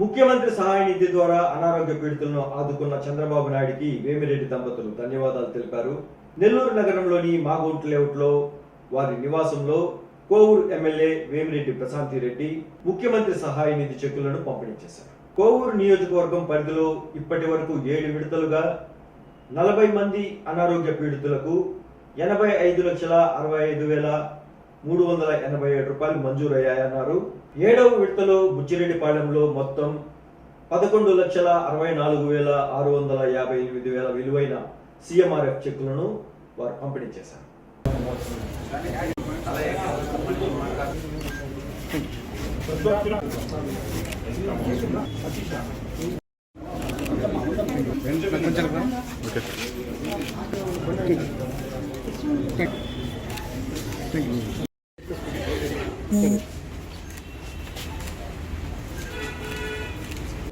ముఖ్యమంత్రి సహాయ నిధి ద్వారా అనారోగ్య పీడితులను ఆదుకున్న చంద్రబాబు నాయుడికి వేమిరెడ్డి దంపతులు ధన్యవాదాలు తెలిపారు. నెల్లూరు నగరంలోని మాగోట్ లేఅవుట్లో వారి నివాసంలో కోవూరు ఎమ్మెల్యే వేమిరెడ్డి ప్రశాంతి రెడ్డి ముఖ్యమంత్రి సహాయ నిధి చెక్కులను పంపిణీ చేశారు. కోవూరు నియోజకవర్గం పరిధిలో ఇప్పటి వరకు ఏడు విడతలుగా నలభై మంది అనారోగ్య పీడితులకు ఎనభై ఐదు లక్షల అరవై ఐదు వేల మూడు వందల ఎనభై ఏడు రూపాయలు మంజూరయ్యాయన్నారు. ఏడవ విడతలో బుచ్చిరెడ్డిపాళెంలో మొత్తం పదకొండు లక్షల అరవై నాలుగు వేల ఆరు వందల యాభై ఎనిమిది వేల విలువైన సిఎంఆర్ఎఫ్ చెక్కులను వారు పంపిణీ చేశారు.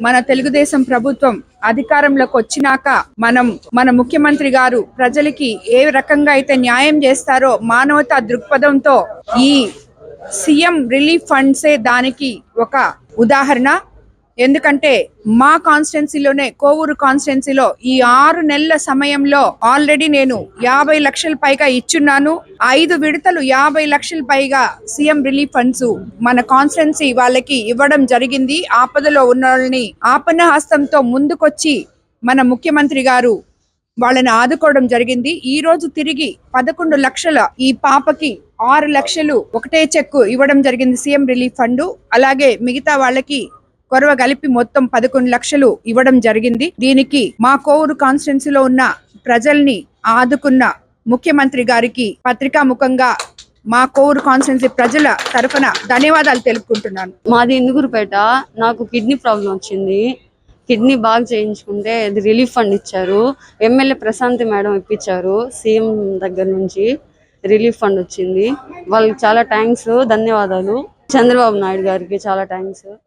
మన తెలుగుదేశం ప్రభుత్వం అధికారంలోకి వచ్చినాక మనం మన ముఖ్యమంత్రి గారు ప్రజలకి ఏ రకంగా అయితే న్యాయం చేస్తారో మానవతా దృక్పథంతో ఈ సీఎం రిలీఫ్ ఫండ్సే దానికి ఒక ఉదాహరణ. ఎందుకంటే మా కాన్స్టిట్యున్సీలోనే కోవూరు కాన్స్టిట్యున్సీలో ఈ ఆరు నెలల సమయంలో ఆల్రెడీ నేను యాభై లక్షల పైగా ఇచ్చున్నాను. ఐదు విడతలు యాభై లక్షల పైగా సీఎం రిలీఫ్ ఫండ్స్ మన కాన్స్టిట్యున్సీ వాళ్ళకి ఇవ్వడం జరిగింది. ఆపదలో ఉన్న వాళ్ళని ఆపన్న హస్తంతో ముందుకొచ్చి మన ముఖ్యమంత్రి గారు వాళ్ళని ఆదుకోవడం జరిగింది. ఈ రోజు తిరిగి పదకొండు లక్షల ఈ పాపకి ఆరు లక్షలు ఒకటే చెక్కు ఇవ్వడం జరిగింది సీఎం రిలీఫ్ ఫండ్. అలాగే మిగతా వాళ్ళకి కొరవ కలిపి మొత్తం పదకొండు లక్షలు ఇవ్వడం జరిగింది. దీనికి మా కోవూరు కాన్స్టిట్యున్సీలో ఉన్న ప్రజల్ని ఆదుకున్న ముఖ్యమంత్రి గారికి పత్రికా ముఖంగా మా కోవూరు కాన్స్టిట్యున్సీ ప్రజల తరఫున ధన్యవాదాలు తెలుపుకుంటున్నాను. మాది ఇందుగురుపేట. నాకు కిడ్నీ ప్రాబ్లం వచ్చింది. కిడ్నీ బాగా చేయించుకుంటే అది రిలీఫ్ ఫండ్ ఇచ్చారు. ఎమ్మెల్యే ప్రశాంతి మేడం ఇప్పించారు సీఎం దగ్గర నుంచి రిలీఫ్ ఫండ్ వచ్చింది. వాళ్ళకి చాలా థ్యాంక్స్ ధన్యవాదాలు. చంద్రబాబు నాయుడు గారికి చాలా థ్యాంక్స్.